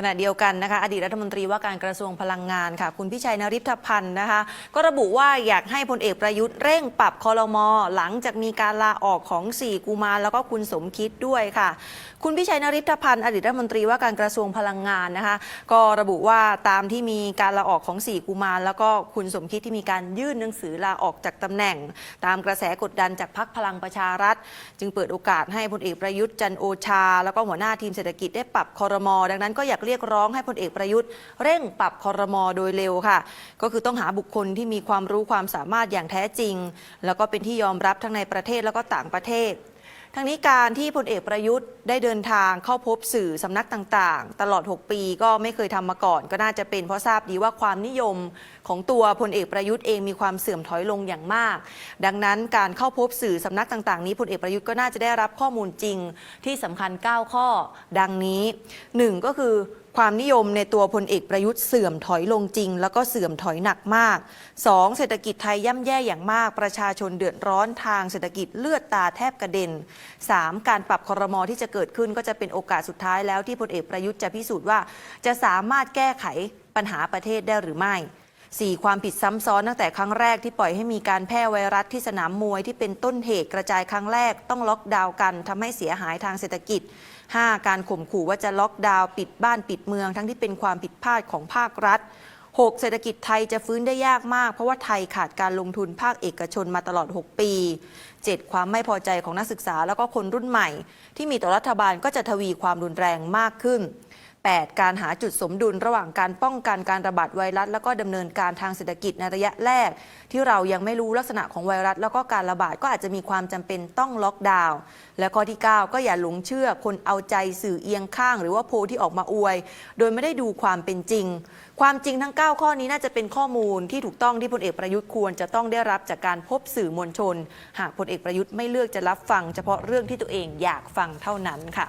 ขณะเดียวกันนะคะอดีตรัฐมนตรีว่าการกระทรวงพลังงานค่ะ คุณพิชัยนริพพันธ์นะคะ ก็ระบุว่าอยากให้พลเอกประยุทธ์เร่งปรับคอรมอหลังจากมีการลาออกของ 4กุมารแล้วก็คุณสมคิดด้วยค่ะ คุณพิชัยนริพพันธ์อดีตรัฐมนตรีว่าการกระทรวงพลังงานนะคะ ก็ระบุว่าตามที่มีการลาออกของ 4กุมารแล้วก็คุณสมคิดที่มีการยื่นหนังสือลาออกจากตำแหน่ง ตามกระแสกดดันจากพรรคพลังประชารัฐ จึงเปิดโอกาสให้พลเอกประยุทธ์จันโอชา แล้วก็หัวหน้าทีมเศรษฐกิจได้ปรับคอรมอดังนั้นก็อยากเรียกร้องให้พลเอกประยุทธ์ เร่งปรับคอรมอโดยเร็วค่ะ ก็คือต้องหาบุคคลที่มีความรู้ความสามารถอย่างแท้จริง แล้วก็เป็นที่ยอมรับทั้งในประเทศแล้วก็ต่างประเทศทั้งนี้การที่พลเอกประยุทธ์ได้เดินทางเข้าพบสื่อสำนักต่างๆ ตลอด 6 ปีก็ไม่เคยทำมาก่อน ก็น่าจะเป็นเพราะทราบดีว่าความนิยมของตัวพลเอกประยุทธ์เองมีความเสื่อมถอยลงอย่างมาก ดังนั้นการเข้าพบสื่อสำนักต่างๆ นี้พลเอกประยุทธ์ก็น่าจะได้รับข้อมูลจริงที่สำคัญ 9 ข้อ ดังนี้ 1 ก็คือความนิยมในตัวพลเอกประยุทธ์เสื่อมถอยลงจริง แล้วก็เสื่อมถอยหนักมาก 2. เศรษฐกิจไทยย่ำแย่อย่างมาก ประชาชนเดือดร้อนทางเศรษฐกิจเลือดตาแทบกระเด็น 3. การปรับคอรมอที่จะเกิดขึ้นก็จะเป็นโอกาสสุดท้ายแล้วที่พลเอกประยุทธ์จะพิสูจน์ว่า จะสามารถแก้ไขปัญหาประเทศได้หรือไม่ 4. ความผิดซ้ำซ้อนตั้งแต่ครั้งแรกที่ปล่อยให้มีการแพร่ไวรัสที่สนามมวยที่เป็นต้นเหตุกระจายครั้งแรกต้องล็อกดาวน์กันทำให้เสียหายทางเศรษฐกิจ 5. การข่มขู่ว่าจะล็อกดาวน์ปิดบ้านปิดเมือง ทั้งที่เป็นความผิดพลาดของภาครัฐ 6. เศรษฐกิจไทยจะฟื้นได้ยากมาก เพราะว่าไทยขาดการลงทุนภาคเอกชนมาตลอด 6 ปี 7. ความไม่พอใจของนักศึกษาแล้วก็คนรุ่นใหม่ ที่มีต่อรัฐบาลก็จะทวีความรุนแรงมากขึ้น 8. การหาจุดสมดุลระหว่างการป้องกันการระบาดไวรัส แล้วก็ดำเนินการทางเศรษฐกิจในระยะแรก ที่เรายังไม่รู้ลักษณะของไวรัส แล้วก็การระบาดก็อาจจะมีความจำเป็นต้องล็อกดาวน์และข้อที่ 9 ก็อย่าหลงเชื่อคนเอาใจสื่อเอียงข้าง หรือว่าโพลที่ออกมาอวย โดยไม่ได้ดูความเป็นจริง ความจริงทั้ง 9 ข้อนี้น่าจะเป็นข้อมูลที่ถูกต้องที่พลเอกประยุทธ์ควรจะต้องได้รับจากการพบสื่อมวลชน หากพลเอกประยุทธ์ไม่เลือกจะรับฟัง เฉพาะเรื่องที่ตัวเองอยากฟังเท่านั้นค่ะ